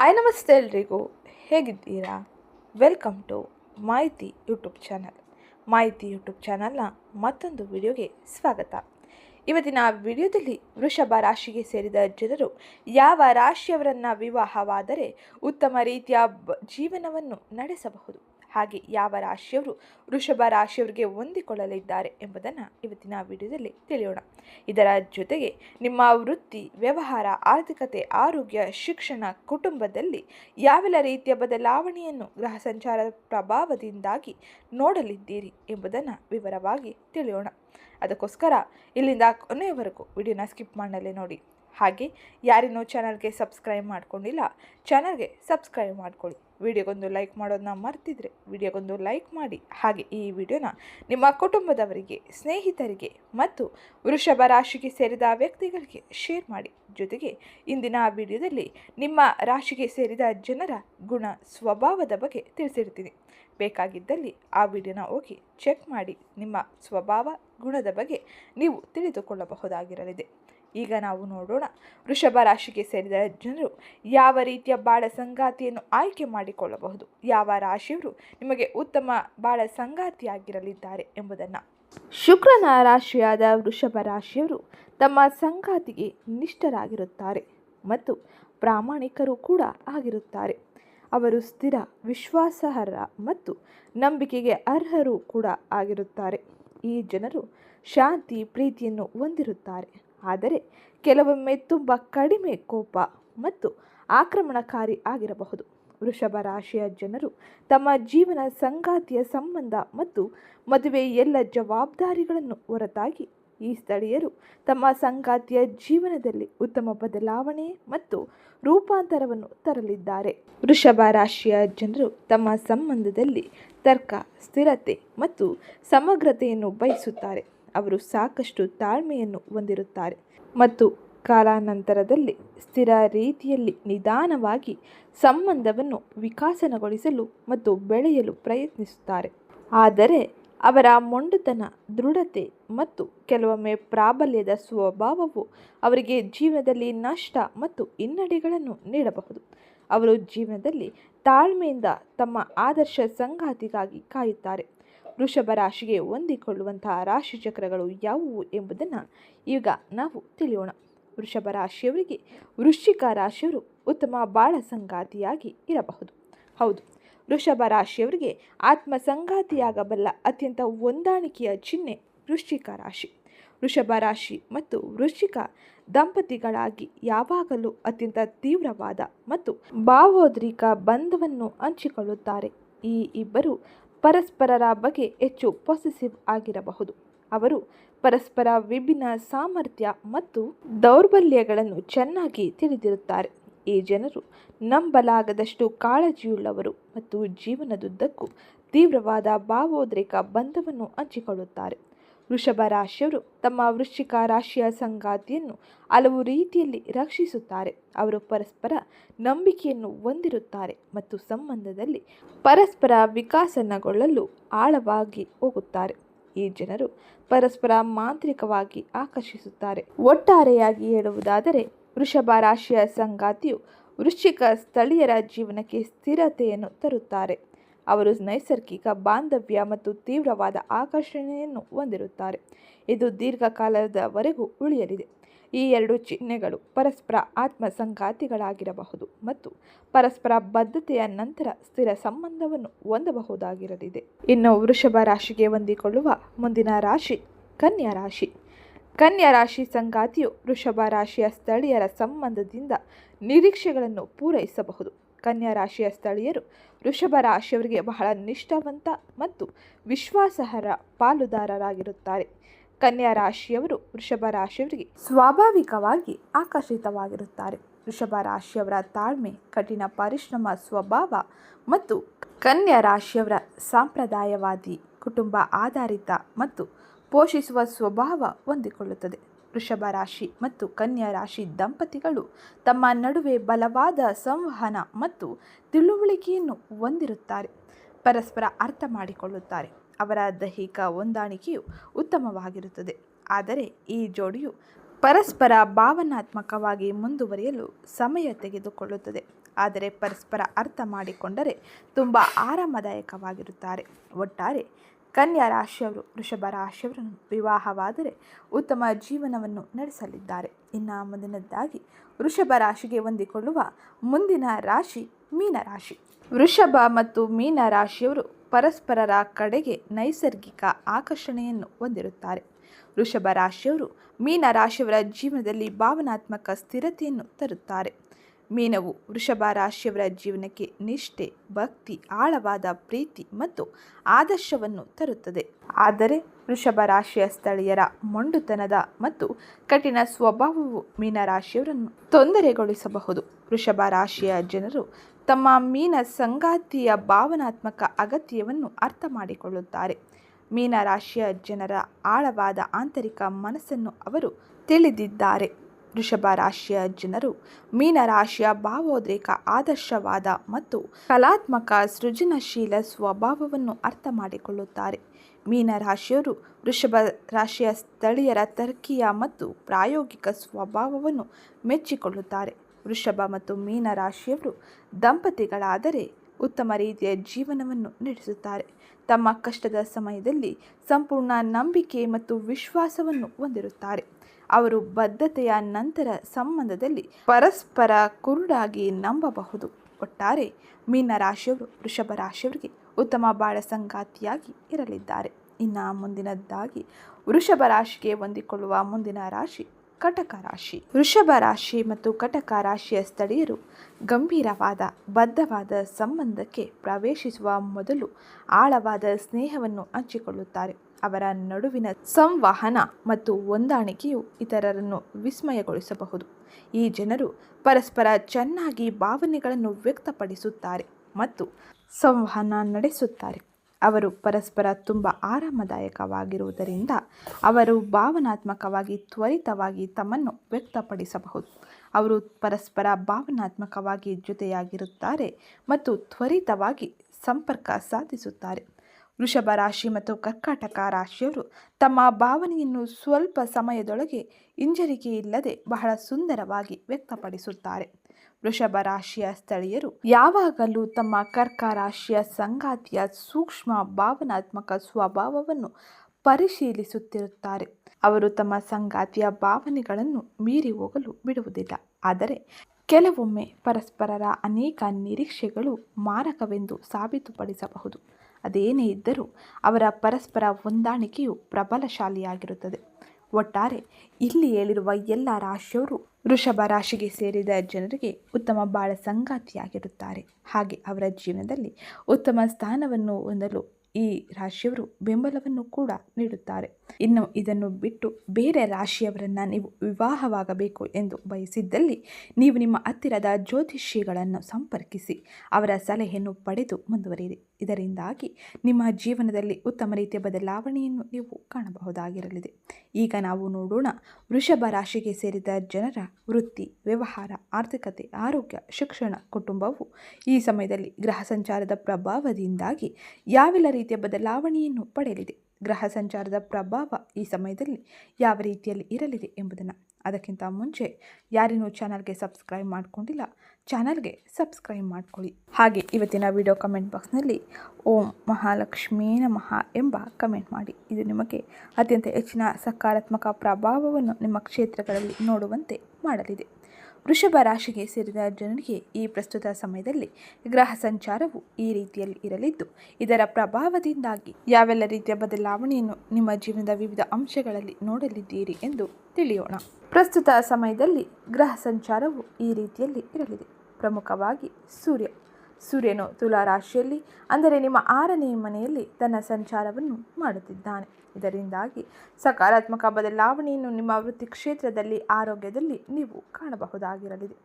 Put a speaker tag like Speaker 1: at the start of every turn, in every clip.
Speaker 1: Hi ನಮಸ್ತೆ ಎಲ್ರಿಗೂ. ಹೇಗಿದ್ದೀರಾ? Welcome to Mahiti YouTube channel. Mahiti YouTube ಚಾನಲ್ನ ಮತ್ತೊಂದು ವಿಡಿಯೋಗೆ ಸ್ವಾಗತ. ಇವತ್ತಿನ ವಿಡಿಯೋದಲ್ಲಿ ವೃಷಭ ರಾಶಿಗೆ ಸೇರಿದ ಜನರು ಯಾವ ರಾಶಿಯವರನ್ನು ವಿವಾಹವಾದರೆ ಉತ್ತಮ ರೀತಿಯ ಜೀವನವನ್ನು ನಡೆಸಬಹುದು. ಹಾಗೆ ಯಾವ ರಾಶಿಯವರು ವೃಷಭ ರಾಶಿಯವರಿಗೆ ಹೊಂದಿಕೊಳ್ಳಲಿದ್ದಾರೆ ಎಂಬುದನ್ನು ಇವತ್ತಿನ ವಿಡಿಯೋದಲ್ಲಿ ತಿಳಿಯೋಣ. ಇದರ ಜೊತೆಗೆ ನಿಮ್ಮ ವೃತ್ತಿ, ವ್ಯವಹಾರ, ಆರ್ಥಿಕತೆ, ಆರೋಗ್ಯ, ಶಿಕ್ಷಣ, ಕುಟುಂಬದಲ್ಲಿ ಯಾವೆಲ್ಲ ರೀತಿಯ ಬದಲಾವಣೆಯನ್ನು ಗ್ರಹ ಸಂಚಾರ ಪ್ರಭಾವದಿಂದಾಗಿ ನೋಡಲಿದ್ದೀರಿ ಎಂಬುದನ್ನು ವಿವರವಾಗಿ ತಿಳಿಯೋಣ. ಅದಕ್ಕೋಸ್ಕರ ಇಲ್ಲಿಂದ ಕೊನೆಯವರೆಗೂ ವಿಡಿಯೋನ ಸ್ಕಿಪ್ ಮಾಡಲೇ ನೋಡಿ. ಹಾಗೆ ಯಾರಿನ್ನೂ ಚಾನಲ್ಗೆ ಸಬ್ಸ್ಕ್ರೈಬ್ ಮಾಡ್ಕೊಂಡಿಲ್ಲ, ಚಾನಲ್ಗೆ ಸಬ್ಸ್ಕ್ರೈಬ್ ಮಾಡ್ಕೊಳ್ಳಿ. ವಿಡಿಯೋಗೊಂದು ಲೈಕ್ ಮಾಡೋದನ್ನ ಮರ್ತಿದ್ರೆ ವಿಡಿಯೋಗೊಂದು ಲೈಕ್ ಮಾಡಿ. ಹಾಗೆ ಈ ವಿಡಿಯೋನ ನಿಮ್ಮ ಕುಟುಂಬದವರಿಗೆ, ಸ್ನೇಹಿತರಿಗೆ ಮತ್ತು ವೃಷಭ ರಾಶಿಗೆ ಸೇರಿದ ವ್ಯಕ್ತಿಗಳಿಗೆ ಶೇರ್ ಮಾಡಿ. ಜೊತೆಗೆ ಇಂದಿನ ವಿಡಿಯೋದಲ್ಲಿ ನಿಮ್ಮ ರಾಶಿಗೆ ಸೇರಿದ ಜನರ ಗುಣ ಸ್ವಭಾವದ ಬಗ್ಗೆ ತಿಳಿಸಿರ್ತೀನಿ. ಬೇಕಾಗಿದ್ದಲ್ಲಿ ಆ ವಿಡಿಯೋನ ಹೋಗಿ ಚೆಕ್ ಮಾಡಿ ನಿಮ್ಮ ಸ್ವಭಾವ, ಗುಣದ ಬಗ್ಗೆ ನೀವು ತಿಳಿದುಕೊಳ್ಳಬಹುದಾಗಿರಲಿದೆ. ಈಗ ನಾವು ನೋಡೋಣ. ವೃಷಭ ರಾಶಿಗೆ ಸೇರಿದ ಜನರು ಯಾವ ರೀತಿಯ ಬಾಳ ಸಂಗಾತಿಯನ್ನು ಆಯ್ಕೆ ಮಾಡಿಕೊಳ್ಳಬಹುದು? ಯಾವ ರಾಶಿಯವರು ನಿಮಗೆ ಉತ್ತಮ ಬಾಳ ಸಂಗಾತಿಯಾಗಿರಲಿದ್ದಾರೆ ಎಂಬುದನ್ನು. ಶುಕ್ರನ ರಾಶಿಯಾದ ವೃಷಭ ರಾಶಿಯವರು ತಮ್ಮ ಸಂಗಾತಿಗೆ ನಿಷ್ಠರಾಗಿರುತ್ತಾರೆ ಮತ್ತು ಪ್ರಾಮಾಣಿಕರು ಕೂಡ ಆಗಿರುತ್ತಾರೆ. ಅವರು ಸ್ಥಿರ ವಿಶ್ವಾಸಾರ್ಹ ಮತ್ತು ನಂಬಿಕೆಗೆ ಅರ್ಹರು ಕೂಡ ಆಗಿರುತ್ತಾರೆ. ಈ ಜನರು ಶಾಂತಿ, ಪ್ರೀತಿಯನ್ನು ಹೊಂದಿರುತ್ತಾರೆ. ಆದರೆ ಕೆಲವೊಮ್ಮೆ ತುಂಬ ಕಡಿಮೆ ಕೋಪ ಮತ್ತು ಆಕ್ರಮಣಕಾರಿ ಆಗಿರಬಹುದು. ವೃಷಭ ರಾಶಿಯ ಜನರು ತಮ್ಮ ಜೀವನ ಸಂಗಾತಿಯ ಸಂಬಂಧ ಮತ್ತು ಮದುವೆ ಎಲ್ಲ ಜವಾಬ್ದಾರಿಗಳನ್ನು ಹೊರತಾಗಿ ಈ ಸ್ಥಳೀಯರು ತಮ್ಮ ಸಂಗಾತಿಯ ಜೀವನದಲ್ಲಿ ಉತ್ತಮ ಬದಲಾವಣೆ ಮತ್ತು ರೂಪಾಂತರವನ್ನು ತರಲಿದ್ದಾರೆ. ವೃಷಭ ರಾಶಿಯ ಜನರು ತಮ್ಮ ಸಂಬಂಧದಲ್ಲಿ ತರ್ಕ, ಸ್ಥಿರತೆ ಮತ್ತು ಸಮಗ್ರತೆಯನ್ನು ಬಯಸುತ್ತಾರೆ. ಅವರು ಸಾಕಷ್ಟು ತಾಳ್ಮೆಯನ್ನು ಹೊಂದಿರುತ್ತಾರೆ. ಮತ್ತು ಕಾಲಾನಂತರದಲ್ಲಿ ಸ್ಥಿರ ರೀತಿಯಲ್ಲಿ ನಿಧಾನವಾಗಿ ಸಂಬಂಧವನ್ನು ವಿಕಾಸನಗೊಳಿಸಲು ಮತ್ತು ಬೆಳೆಯಲು ಪ್ರಯತ್ನಿಸುತ್ತಾರೆ. ಆದರೆ ಅವರ ಮೊಂಡುತನ, ದೃಢತೆ ಮತ್ತು ಕೆಲವೊಮ್ಮೆ ಪ್ರಾಬಲ್ಯದ ಸ್ವಭಾವವು ಅವರಿಗೆ ಜೀವನದಲ್ಲಿ ನಷ್ಟ ಮತ್ತು ಹಿನ್ನಡೆಗಳನ್ನು ನೀಡಬಹುದು. ಅವರು ಜೀವನದಲ್ಲಿ ತಾಳ್ಮೆಯಿಂದ ತಮ್ಮ ಆದರ್ಶ ಸಂಗಾತಿಗಾಗಿ ಕಾಯುತ್ತಾರೆ. ವೃಷಭ ರಾಶಿಗೆ ಹೊಂದಿಕೊಳ್ಳುವಂತಹ ರಾಶಿ ಚಕ್ರಗಳು ಯಾವುವು ಎಂಬುದನ್ನು ಈಗ ನಾವು ತಿಳಿಯೋಣ. ವೃಷಭ ರಾಶಿಯವರಿಗೆ ವೃಶ್ಚಿಕ ರಾಶಿಯವರು ಉತ್ತಮ ಬಾಳ ಸಂಗಾತಿಯಾಗಿ ಇರಬಹುದು. ಹೌದು, ವೃಷಭ ರಾಶಿಯವರಿಗೆ ಆತ್ಮ ಸಂಗಾತಿಯಾಗಬಲ್ಲ ಅತ್ಯಂತ ಹೊಂದಾಣಿಕೆಯ ಚಿಹ್ನೆ ವೃಶ್ಚಿಕ ರಾಶಿ. ವೃಷಭ ರಾಶಿ ಮತ್ತು ವೃಶ್ಚಿಕ ದಂಪತಿಗಳಾಗಿ ಯಾವಾಗಲೂ ಅತ್ಯಂತ ತೀವ್ರವಾದ ಮತ್ತು ಭಾವೋದ್ರಿಕ ಬಂಧವನ್ನು ಹಂಚಿಕೊಳ್ಳುತ್ತಾರೆ. ಈ ಇಬ್ಬರು ಪರಸ್ಪರರ ಬಗ್ಗೆ ಹೆಚ್ಚು ಪಾಸಿಟಿವ್ ಆಗಿರಬಹುದು. ಅವರು ಪರಸ್ಪರ ವಿಭಿನ್ನ ಸಾಮರ್ಥ್ಯ ಮತ್ತು ದೌರ್ಬಲ್ಯಗಳನ್ನು ಚೆನ್ನಾಗಿ ತಿಳಿದಿರುತ್ತಾರೆ. ಈ ಜನರು ನಂಬಲಾಗದಷ್ಟು ಕಾಳಜಿಯುಳ್ಳವರು ಮತ್ತು ಜೀವನದುದ್ದಕ್ಕೂ ತೀವ್ರವಾದ ಭಾವೋದ್ರೇಕ ಬಂಧವನ್ನು ಹಂಚಿಕೊಳ್ಳುತ್ತಾರೆ. ವೃಷಭ ರಾಶಿಯವರು ತಮ್ಮ ವೃಶ್ಚಿಕ ರಾಶಿಯ ಸಂಗಾತಿಯನ್ನು ಹಲವು ರೀತಿಯಲ್ಲಿ ರಕ್ಷಿಸುತ್ತಾರೆ. ಅವರು ಪರಸ್ಪರ ನಂಬಿಕೆಯನ್ನು ಹೊಂದಿರುತ್ತಾರೆ ಮತ್ತು ಸಂಬಂಧದಲ್ಲಿ ಪರಸ್ಪರ ವಿಕಾಸನಗೊಳ್ಳಲು ಆಳವಾಗಿ ಹೋಗುತ್ತಾರೆ. ಈ ಜನರು ಪರಸ್ಪರ ಮಾಂತ್ರಿಕವಾಗಿ ಆಕರ್ಷಿಸುತ್ತಾರೆ. ಒಟ್ಟಾರೆಯಾಗಿ ಹೇಳುವುದಾದರೆ, ವೃಷಭ ರಾಶಿಯ ಸಂಗಾತಿಯು ವೃಶ್ಚಿಕ ಸ್ಥಳೀಯರ ಜೀವನಕ್ಕೆ ಸ್ಥಿರತೆಯನ್ನು ತರುತ್ತಾರೆ. ಅವರು ನೈಸರ್ಗಿಕ ಬಾಂಧವ್ಯ ಮತ್ತು ತೀವ್ರವಾದ ಆಕರ್ಷಣೆಯನ್ನು ಹೊಂದಿರುತ್ತಾರೆ. ಇದು ದೀರ್ಘಕಾಲದವರೆಗೂ ಉಳಿಯಲಿದೆ. ಈ ಎರಡು ಚಿಹ್ನೆಗಳು ಪರಸ್ಪರ ಆತ್ಮ ಸಂಗಾತಿಗಳಾಗಿರಬಹುದು ಮತ್ತು ಪರಸ್ಪರ ಬದ್ಧತೆಯ ನಂತರ ಸ್ಥಿರ ಸಂಬಂಧವನ್ನು ಹೊಂದಬಹುದಾಗಿರಲಿದೆ. ಇನ್ನು ವೃಷಭ ರಾಶಿಗೆ ಹೊಂದಿಕೊಳ್ಳುವ ಮುಂದಿನ ರಾಶಿ ಕನ್ಯಾ ರಾಶಿ. ಕನ್ಯಾ ರಾಶಿ ಸಂಗಾತಿಯು ವೃಷಭ ರಾಶಿಯ ಸ್ಥಳೀಯರ ಸಂಬಂಧದಿಂದ ನಿರೀಕ್ಷೆಗಳನ್ನು ಪೂರೈಸಬಹುದು. ಕನ್ಯಾ ರಾಶಿಯ ಸ್ಥಳೀಯರು ವೃಷಭ ರಾಶಿಯವರಿಗೆ ಬಹಳ ನಿಷ್ಠಾವಂತ ಮತ್ತು ವಿಶ್ವಾಸಾರ್ಹ ಪಾಲುದಾರರಾಗಿರುತ್ತಾರೆ. ಕನ್ಯಾ ರಾಶಿಯವರು ವೃಷಭ ರಾಶಿಯವರಿಗೆ ಸ್ವಾಭಾವಿಕವಾಗಿ ಆಕರ್ಷಿತವಾಗಿರುತ್ತಾರೆ. ವೃಷಭ ರಾಶಿಯವರ ತಾಳ್ಮೆ, ಕಠಿಣ ಪರಿಶ್ರಮ, ಸ್ವಭಾವ ಮತ್ತು ಕನ್ಯಾ ರಾಶಿಯವರ ಸಾಂಪ್ರದಾಯವಾದಿ, ಕುಟುಂಬ ಆಧಾರಿತ ಮತ್ತು ಪೋಷಿಸುವ ಸ್ವಭಾವ ಹೊಂದಿಕೊಳ್ಳುತ್ತದೆ. ವೃಷಭ ರಾಶಿ ಮತ್ತು ಕನ್ಯಾ ರಾಶಿ ದಂಪತಿಗಳು ತಮ್ಮ ನಡುವೆ ಬಲವಾದ ಸಂವಹನ ಮತ್ತು ತಿಳುವಳಿಕೆಯನ್ನು ಹೊಂದಿರುತ್ತಾರೆ. ಪರಸ್ಪರ ಅರ್ಥ ಮಾಡಿಕೊಳ್ಳುತ್ತಾರೆ. ಅವರ ದೈಹಿಕ ಹೊಂದಾಣಿಕೆಯು ಉತ್ತಮವಾಗಿರುತ್ತದೆ. ಆದರೆ ಈ ಜೋಡಿಯು ಪರಸ್ಪರ ಭಾವನಾತ್ಮಕವಾಗಿ ಮುಂದುವರಿಯಲು ಸಮಯ ತೆಗೆದುಕೊಳ್ಳುತ್ತದೆ. ಆದರೆ ಪರಸ್ಪರ ಅರ್ಥ ಮಾಡಿಕೊಂಡರೆ ತುಂಬ ಆರಾಮದಾಯಕವಾಗಿರುತ್ತಾರೆ. ಒಟ್ಟಾರೆ ಕನ್ಯಾ ರಾಶಿಯವರು ವೃಷಭ ರಾಶಿಯವರನ್ನು ವಿವಾಹವಾದರೆ ಉತ್ತಮ ಜೀವನವನ್ನು ನಡೆಸಲಿದ್ದಾರೆ. ಇನ್ನು ಮುಂದಿನದ್ದಾಗಿ ವೃಷಭ ರಾಶಿಗೆ ಹೊಂದಿಕೊಳ್ಳುವ ಮುಂದಿನ ರಾಶಿ ಮೀನ ರಾಶಿ. ವೃಷಭ ಮತ್ತು ಮೀನ ರಾಶಿಯವರು ಪರಸ್ಪರರ ಕಡೆಗೆ ನೈಸರ್ಗಿಕ ಆಕರ್ಷಣೆಯನ್ನು ಹೊಂದಿರುತ್ತಾರೆ. ವೃಷಭ ರಾಶಿಯವರು ಮೀನ ರಾಶಿಯವರ ಜೀವನದಲ್ಲಿ ಭಾವನಾತ್ಮಕ ಸ್ಥಿರತೆಯನ್ನು ತರುತ್ತಾರೆ. ಮೀನವು ವೃಷಭ ರಾಶಿಯವರ ಜೀವನಕ್ಕೆ ನಿಷ್ಠೆ, ಭಕ್ತಿ, ಆಳವಾದ ಪ್ರೀತಿ ಮತ್ತು ಆದರ್ಶವನ್ನು ತರುತ್ತದೆ. ಆದರೆ ವೃಷಭ ರಾಶಿಯ ಸ್ಥಳೀಯರ ಮೊಂಡುತನದ ಮತ್ತು ಕಠಿಣ ಸ್ವಭಾವವು ಮೀನ ರಾಶಿಯವರನ್ನು ತೊಂದರೆಗೊಳಿಸಬಹುದು. ವೃಷಭ ರಾಶಿಯ ಜನರು ತಮ್ಮ ಮೀನ ಸಂಗಾತಿಯ ಭಾವನಾತ್ಮಕ ಅಗತ್ಯವನ್ನು ಅರ್ಥ ಮಾಡಿಕೊಳ್ಳುತ್ತಾರೆ. ಮೀನ ರಾಶಿಯ ಜನರ ಆಳವಾದ ಆಂತರಿಕ ಮನಸ್ಸನ್ನು ಅವರು ತಿಳಿದಿದ್ದಾರೆ. ವೃಷಭ ರಾಶಿಯ ಜನರು ಮೀನ ರಾಶಿಯ ಭಾವೋದ್ರೇಕ ಆದರ್ಶವಾದ ಮತ್ತು ಕಲಾತ್ಮಕ ಸೃಜನಶೀಲ ಸ್ವಭಾವವನ್ನು ಅರ್ಥ ಮಾಡಿಕೊಳ್ಳುತ್ತಾರೆ. ಮೀನ ರಾಶಿಯವರು ವೃಷಭ ರಾಶಿಯ ಸ್ಥಳೀಯರ ತರ್ಕೀಯ ಮತ್ತು ಪ್ರಾಯೋಗಿಕ ಸ್ವಭಾವವನ್ನು ಮೆಚ್ಚಿಕೊಳ್ಳುತ್ತಾರೆ. ವೃಷಭ ಮತ್ತು ಮೀನ ರಾಶಿಯವರು ದಂಪತಿಗಳಾದರೆ ಉತ್ತಮ ರೀತಿಯ ಜೀವನವನ್ನು ನಡೆಸುತ್ತಾರೆ. ತಮ್ಮ ಕಷ್ಟದ ಸಮಯದಲ್ಲಿ ಸಂಪೂರ್ಣ ನಂಬಿಕೆ ಮತ್ತು ವಿಶ್ವಾಸವನ್ನು ಹೊಂದಿರುತ್ತಾರೆ. ಅವರು ಬದ್ಧತೆಯ ನಂತರ ಸಂಬಂಧದಲ್ಲಿ ಪರಸ್ಪರ ಕುರುಡಾಗಿ ನಂಬಬಹುದು. ಒಟ್ಟಾರೆ ಮೀನ ರಾಶಿಯವರು, ವೃಷಭ ರಾಶಿಯವರಿಗೆ ಉತ್ತಮ ಬಾಳ ಸಂಗಾತಿಯಾಗಿ ಇರಲಿದ್ದಾರೆ. ಇನ್ನು ಮುಂದಿನದ್ದಾಗಿ ವೃಷಭ ರಾಶಿಗೆ ಹೊಂದಿಕೊಳ್ಳುವ ಮುಂದಿನ ರಾಶಿ ಕಟಕ ರಾಶಿ. ವೃಷಭ ರಾಶಿ ಮತ್ತು ಕಟಕ ರಾಶಿಯ ಸ್ಥಳೀಯರು ಗಂಭೀರವಾದ, ಬದ್ಧವಾದ ಸಂಬಂಧಕ್ಕೆ ಪ್ರವೇಶಿಸುವ ಮೊದಲು ಆಳವಾದ ಸ್ನೇಹವನ್ನು ಹಂಚಿಕೊಳ್ಳುತ್ತಾರೆ. ಅವರ ನಡುವಿನ ಸಂವಹನ ಮತ್ತು ಹೊಂದಾಣಿಕೆಯು ಇತರರನ್ನು ವಿಸ್ಮಯಗೊಳಿಸಬಹುದು. ಈ ಜನರು ಪರಸ್ಪರ ಚೆನ್ನಾಗಿ ಭಾವನೆಗಳನ್ನು ವ್ಯಕ್ತಪಡಿಸುತ್ತಾರೆ ಮತ್ತು ಸಂವಹನ ನಡೆಸುತ್ತಾರೆ. ಅವರು ಪರಸ್ಪರ ತುಂಬ ಆರಾಮದಾಯಕವಾಗಿರುವುದರಿಂದ ಅವರು ಭಾವನಾತ್ಮಕವಾಗಿ ತ್ವರಿತವಾಗಿ ತಮ್ಮನ್ನು ವ್ಯಕ್ತಪಡಿಸಬಹುದು. ಅವರು ಪರಸ್ಪರ ಭಾವನಾತ್ಮಕವಾಗಿ ಜೊತೆಯಾಗಿರುತ್ತಾರೆ ಮತ್ತು ತ್ವರಿತವಾಗಿ ಸಂಪರ್ಕ ಸಾಧಿಸುತ್ತಾರೆ. ವೃಷಭ ರಾಶಿ ಮತ್ತು ಕರ್ಕಾಟಕ ರಾಶಿಯವರು ತಮ್ಮ ಭಾವನೆಯನ್ನು ಸ್ವಲ್ಪ ಸಮಯದೊಳಗೆ ಹಿಂಜರಿಕೆ ಇಲ್ಲದೆ ಬಹಳ ಸುಂದರವಾಗಿ ವ್ಯಕ್ತಪಡಿಸುತ್ತಾರೆ. ವೃಷಭ ರಾಶಿಯ ಸ್ಥಳೀಯರು ಯಾವಾಗಲೂ ತಮ್ಮ ಕರ್ಕ ರಾಶಿಯ ಸಂಗಾತಿಯ ಸೂಕ್ಷ್ಮ ಭಾವನಾತ್ಮಕ ಸ್ವಭಾವವನ್ನು ಪರಿಶೀಲಿಸುತ್ತಿರುತ್ತಾರೆ. ಅವರು ತಮ್ಮ ಸಂಗಾತಿಯ ಭಾವನೆಗಳನ್ನು ಮೀರಿ ಹೋಗಲು ಬಿಡುವುದಿಲ್ಲ. ಆದರೆ ಕೆಲವೊಮ್ಮೆ ಪರಸ್ಪರರ ಅನೇಕ ನಿರೀಕ್ಷೆಗಳು ಮಾರಕವೆಂದು ಸಾಬೀತುಪಡಿಸಬಹುದು. ಅದೇನೇ ಇದ್ದರೂ ಅವರ ಪರಸ್ಪರ ಹೊಂದಾಣಿಕೆಯು ಪ್ರಬಲಶಾಲಿಯಾಗಿರುತ್ತದೆ. ಒಟ್ಟಾರೆ, ಇಲ್ಲಿ ಹೇಳಿರುವ ಎಲ್ಲ ರಾಶಿಯವರು ವೃಷಭ ರಾಶಿಗೆ ಸೇರಿದ ಜನರಿಗೆ ಉತ್ತಮ ಬಾಳ ಸಂಗಾತಿಯಾಗಿರುತ್ತಾರೆ. ಹಾಗೆ ಅವರ ಜೀವನದಲ್ಲಿ ಉತ್ತಮ ಸ್ಥಾನವನ್ನು ಹೊಂದಲು ಈ ರಾಶಿಯವರು ಬೆಂಬಲವನ್ನು ಕೂಡ ನೀಡುತ್ತಾರೆ. ಇನ್ನು ಇದನ್ನು ಬಿಟ್ಟು ಬೇರೆ ರಾಶಿಯವರನ್ನು ನೀವು ವಿವಾಹವಾಗಬೇಕು ಎಂದು ಬಯಸಿದ್ದಲ್ಲಿ ನೀವು ನಿಮ್ಮ ಹತ್ತಿರದ ಜ್ಯೋತಿಷಿಗಳನ್ನು ಸಂಪರ್ಕಿಸಿ ಅವರ ಸಲಹೆಯನ್ನು ಪಡೆದು ಮುಂದುವರಿಯಿರಿ. ಇದರಿಂದಾಗಿ ನಿಮ್ಮ ಜೀವನದಲ್ಲಿ ಉತ್ತಮ ರೀತಿಯ ಬದಲಾವಣೆಯನ್ನು ನೀವು ಕಾಣಬಹುದಾಗಿರಲಿದೆ. ಈಗ ನಾವು ನೋಡೋಣ ವೃಷಭ ರಾಶಿಗೆ ಸೇರಿದ ಜನರ ವೃತ್ತಿ, ವ್ಯವಹಾರ, ಆರ್ಥಿಕತೆ, ಆರೋಗ್ಯ, ಶಿಕ್ಷಣ, ಕುಟುಂಬವು ಈ ಸಮಯದಲ್ಲಿ ಗ್ರಹ ಸಂಚಾರದ ಪ್ರಭಾವದಿಂದಾಗಿ ಯಾವೆಲ್ಲ ರೀತಿಯ ಬದಲಾವಣೆಯನ್ನು ಪಡೆಯಲಿದೆ? ಗ್ರಹ ಸಂಚಾರದ ಪ್ರಭಾವ ಈ ಸಮಯದಲ್ಲಿ ಯಾವ ರೀತಿಯಲ್ಲಿ ಇರಲಿದೆ ಎಂಬುದನ್ನು. ಅದಕ್ಕಿಂತ ಮುಂಚೆ ಯಾರೇನೂ ಚಾನಲ್ಗೆ ಸಬ್ಸ್ಕ್ರೈಬ್ ಮಾಡಿಕೊಂಡಿಲ್ಲ, ಚಾನಲ್ಗೆ ಸಬ್ಸ್ಕ್ರೈಬ್ ಮಾಡ್ಕೊಳ್ಳಿ. ಹಾಗೆ ಇವತ್ತಿನ ವಿಡಿಯೋ ಕಮೆಂಟ್ ಬಾಕ್ಸ್ನಲ್ಲಿ ಓಂ ಮಹಾಲಕ್ಷ್ಮೀ ನಮಃ ಎಂಬ ಕಮೆಂಟ್ ಮಾಡಿ. ಇದು ನಿಮಗೆ ಅತ್ಯಂತ ಹೆಚ್ಚಿನ ಸಕಾರಾತ್ಮಕ ಪ್ರಭಾವವನ್ನು ನಿಮ್ಮ ಕ್ಷೇತ್ರಗಳಲ್ಲಿ ನೋಡುವಂತೆ ಮಾಡಲಿದೆ. ವೃಷಭ ರಾಶಿಗೆ ಸೇರಿದ ಜನರಿಗೆ ಈ ಪ್ರಸ್ತುತ ಸಮಯದಲ್ಲಿ ಗ್ರಹ ಸಂಚಾರವು ಈ ರೀತಿಯಲ್ಲಿ ಇರಲಿದ್ದು, ಇದರ ಪ್ರಭಾವದಿಂದಾಗಿ ಯಾವೆಲ್ಲ ರೀತಿಯ ಬದಲಾವಣೆಯನ್ನು ನಿಮ್ಮ ಜೀವನದ ವಿವಿಧ ಅಂಶಗಳಲ್ಲಿ ನೋಡಲಿದ್ದೀರಿ ಎಂದು ತಿಳಿಯೋಣ. ಪ್ರಸ್ತುತ ಸಮಯದಲ್ಲಿ ಗ್ರಹ ಸಂಚಾರವು ಈ ರೀತಿಯಲ್ಲಿ ಇರಲಿದೆ. ಪ್ರಮುಖವಾಗಿ ಸೂರ್ಯ. ಸೂರ್ಯನು ತುಲಾ ರಾಶಿಯಲ್ಲಿ, ಅಂದರೆ ನಿಮ್ಮ ಆರನೇ ಮನೆಯಲ್ಲಿ ತನ್ನ ಸಂಚಾರವನ್ನು ಮಾಡುತ್ತಿದ್ದಾನೆ. ಇದರಿಂದಾಗಿ ಸಕಾರಾತ್ಮಕ ಬದಲಾವಣೆಯನ್ನು ನಿಮ್ಮ ವೃತ್ತಿ ಕ್ಷೇತ್ರದಲ್ಲಿ ಆರೋಗ್ಯದಲ್ಲಿ ನೀವು ಕಾಣಬಹುದಾಗಿರಲಿದೆ.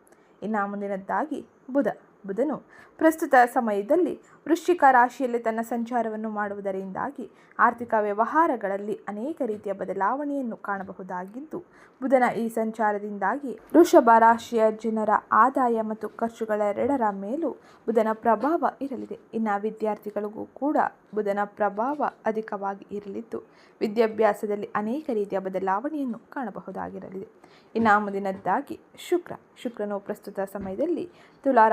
Speaker 1: ಇನ್ನು ಮುಂದಿನದ್ದಾಗಿ ಬುಧ. ಬುಧನು ಪ್ರಸ್ತುತ ಸಮಯದಲ್ಲಿ ವೃಶ್ಚಿಕ ರಾಶಿಯಲ್ಲಿ ತನ್ನ ಸಂಚಾರವನ್ನು ಮಾಡುವುದರಿಂದಾಗಿ ಆರ್ಥಿಕ ವ್ಯವಹಾರಗಳಲ್ಲಿ ಅನೇಕ ರೀತಿಯ ಬದಲಾವಣೆಯನ್ನು ಕಾಣಬಹುದಾಗಿದ್ದು, ಬುಧನ ಈ ಸಂಚಾರದಿಂದಾಗಿ ವೃಷಭ ರಾಶಿಯ ಜನರ ಆದಾಯ ಮತ್ತು ಖರ್ಚುಗಳೆರಡರ ಮೇಲೂ ಬುಧನ ಪ್ರಭಾವ ಇರಲಿದೆ. ಇನ್ನು ವಿದ್ಯಾರ್ಥಿಗಳಿಗೂ ಕೂಡ ಬುಧನ ಪ್ರಭಾವ ಅಧಿಕವಾಗಿ ಇರಲಿದ್ದು, ವಿದ್ಯಾಭ್ಯಾಸದಲ್ಲಿ ಅನೇಕ ರೀತಿಯ ಬದಲಾವಣೆಯನ್ನು ಕಾಣಬಹುದಾಗಿರಲಿದೆ. ಇನ್ನು ಮುಂದಿನದ್ದಾಗಿ ಶುಕ್ರ, ಶುಕ್ರನು ಪ್ರಸ್ತುತ ಸಮಯದಲ್ಲಿ ತುಲಾ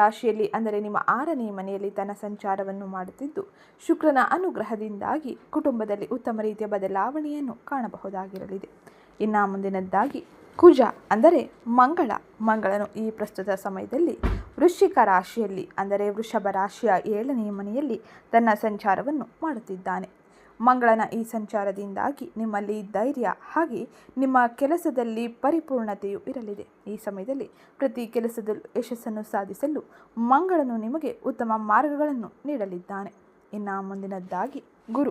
Speaker 1: ರಾಶಿಯಲ್ಲಿ ಅಂದರೆ ನಿಮ್ಮ ಆರನೇ ಮನೆಯಲ್ಲಿ ತನ್ನ ಸಂಚಾರವನ್ನು ಮಾಡುತ್ತಿದ್ದು, ಶುಕ್ರನ ಅನುಗ್ರಹದಿಂದಾಗಿ ಕುಟುಂಬದಲ್ಲಿ ಉತ್ತಮ ರೀತಿಯ ಬದಲಾವಣೆಯನ್ನು ಕಾಣಬಹುದಾಗಿರಲಿದೆ. ಇನ್ನು ಮುಂದಿನದ್ದಾಗಿ, ಕುಜ, ಅಂದರೆ ಮಂಗಳ. ಮಂಗಳನು ಈ ಪ್ರಸ್ತುತ ಸಮಯದಲ್ಲಿ ವೃಶ್ಚಿಕ ರಾಶಿಯಲ್ಲಿ, ಅಂದರೆ ವೃಷಭ ರಾಶಿಯ ಏಳನೇ ಮನೆಯಲ್ಲಿ ತನ್ನ ಸಂಚಾರವನ್ನು ಮಾಡುತ್ತಿದ್ದಾನೆ. ಮಂಗಳನ ಈ ಸಂಚಾರದಿಂದಾಗಿ ನಿಮ್ಮಲ್ಲಿ ಧೈರ್ಯ ಹಾಗೆ ನಿಮ್ಮ ಕೆಲಸದಲ್ಲಿ ಪರಿಪೂರ್ಣತೆಯು ಇರಲಿದೆ. ಈ ಸಮಯದಲ್ಲಿ ಪ್ರತಿ ಕೆಲಸದಲ್ಲೂ ಯಶಸ್ಸನ್ನು ಸಾಧಿಸಲು ಮಂಗಳನು ನಿಮಗೆ ಉತ್ತಮ ಮಾರ್ಗಗಳನ್ನು ನೀಡಲಿದ್ದಾನೆ. ಇನ್ನು ಮುಂದಿನದ್ದಾಗಿ ಗುರು.